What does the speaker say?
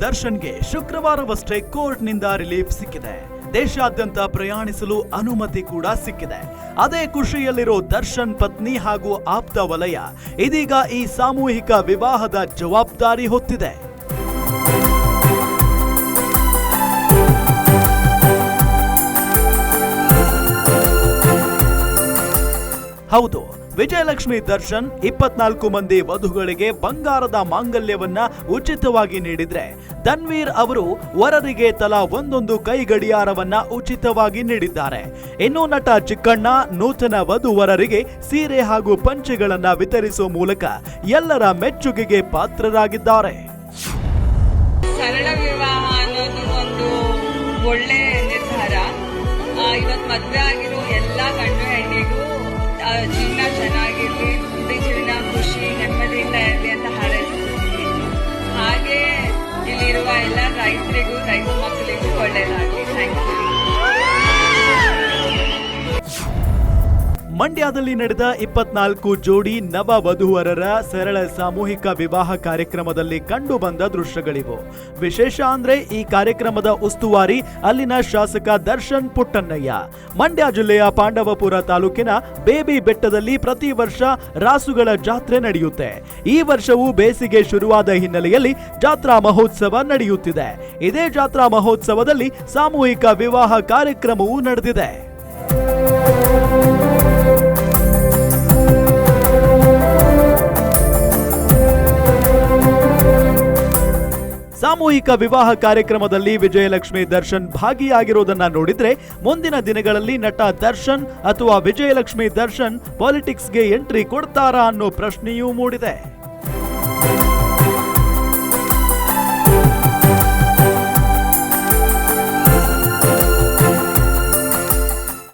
ದರ್ಶನ್ಗೆ ಶುಕ್ರವಾರವಷ್ಟೇ ಕೋರ್ಟ್ನಿಂದ ರಿಲೀಫ್ ಸಿಕ್ಕಿದೆ. ದೇಶಾದ್ಯಂತ ಪ್ರಯಾಣಿಸಲು ಅನುಮತಿ ಕೂಡ ಸಿಕ್ಕಿದೆ. ಅದೇ ಖುಷಿಯಲ್ಲಿರೋ ದರ್ಶನ್ ಪತ್ನಿ ಹಾಗೂ ಆಪ್ತ ವಲಯ ಇದೀಗ ಈ ಸಾಮೂಹಿಕ ವಿವಾಹದ ಜವಾಬ್ದಾರಿ ಹೊತ್ತಿದೆ. ಹೌದು ವಿಜಯಲಕ್ಷ್ಮಿ ದರ್ಶನ್ ಇಪ್ಪತ್ನಾಲ್ಕು ಮಂದಿ ವಧುಗಳಿಗೆ ಬಂಗಾರದ ಮಾಂಗಲ್ಯವನ್ನ ಉಚಿತವಾಗಿ ನೀಡಿದ್ರೆ. ಧನ್ವೀರ್ ಅವರು ವರರಿಗೆ ತಲಾ ಒಂದೊಂದು ಕೈ ಗಡಿಯಾರವನ್ನ ಉಚಿತವಾಗಿ ನೀಡಿದ್ದಾರೆ. ಇನ್ನು ನಟ ಚಿಕ್ಕಣ್ಣ ನೂತನ ವಧುವರರಿಗೆ ಸೀರೆ ಹಾಗೂ ಪಂಚೆಗಳನ್ನ ವಿತರಿಸುವ ಮೂಲಕ ಎಲ್ಲರ ಮೆಚ್ಚುಗೆಗೆ ಪಾತ್ರರಾಗಿದ್ದಾರೆ. ಸರಳ ವಿವಾಹ ಒಂದು ಒಳ್ಳೆ ನಿರ್ಧಾರ. ಇವತ್ತು ಮದುವೆ ಆಗಿರೋ ಎಲ್ಲ ಗಂಡು ಹೆಣ್ಣಿಗೂ ಜೀವನ ಚೆನ್ನಾಗಿರ್ಲಿ, ಮುಂದೆ ಜೀವನ ಖುಷಿ, ನೆಮ್ಮದಿಯಿಂದ ಇರಲಿ ಅಂತ ಹಾರೈಸ್ತೀನಿ. ಹಾಗೆ ಇಲ್ಲಿರುವ ಎಲ್ಲ ರೈತರಿಗೂ, ರೈತ ಮಕ್ಕಳಿಗೂ ಒಳ್ಳೆಯದಾಗಲಿ ಥ್ಯಾಂಕ್ ಯು ಮಂಡ್ಯದಲ್ಲಿ ನಡೆದ ಇಪ್ಪತ್ನಾಲ್ಕು ಜೋಡಿ ನವ ವಧುವರರ ಸರಳ ಸಾಮೂಹಿಕ ವಿವಾಹ ಕಾರ್ಯಕ್ರಮದಲ್ಲಿ ಕಂಡುಬಂದ ದೃಶ್ಯಗಳಿವು. ವಿಶೇಷ ಅಂದ್ರೆ ಈ ಕಾರ್ಯಕ್ರಮದ ಉಸ್ತುವಾರಿ ಅಲ್ಲಿನ ಶಾಸಕ ದರ್ಶನ್ ಪುಟ್ಟಣ್ಣಯ್ಯ. ಮಂಡ್ಯ ಜಿಲ್ಲೆಯ ಪಾಂಡವಪುರ ತಾಲೂಕಿನ ಬೇಬಿ ಬೆಟ್ಟದಲ್ಲಿ ಪ್ರತಿ ವರ್ಷ ರಾಸುಗಳ ಜಾತ್ರೆ ನಡೆಯುತ್ತೆ. ಈ ವರ್ಷವೂ ಬೇಸಿಗೆ ಶುರುವಾದ ಹಿನ್ನೆಲೆಯಲ್ಲಿ ಜಾತ್ರಾ ಮಹೋತ್ಸವ ನಡೆಯುತ್ತಿದೆ. ಇದೇ ಜಾತ್ರಾ ಮಹೋತ್ಸವದಲ್ಲಿ ಸಾಮೂಹಿಕ ವಿವಾಹ ಕಾರ್ಯಕ್ರಮವೂ ನಡೆದಿದೆ. ಸಾಮೂಹಿಕ ವಿವಾಹ ಕಾರ್ಯಕ್ರಮದಲ್ಲಿ ವಿಜಯಲಕ್ಷ್ಮಿ ದರ್ಶನ್ ಭಾಗಿಯಾಗಿರೋದನ್ನ ನೋಡಿದ್ರೆ ಮುಂದಿನ ದಿನಗಳಲ್ಲಿ ನಟ ದರ್ಶನ್ ಅಥವಾ ವಿಜಯಲಕ್ಷ್ಮಿ ದರ್ಶನ್ ಪಾಲಿಟಿಕ್ಸ್ಗೆ ಎಂಟ್ರಿ ಕೊಡ್ತಾರಾ ಅನ್ನೋ ಪ್ರಶ್ನೆಯೂ ಮೂಡಿದೆ.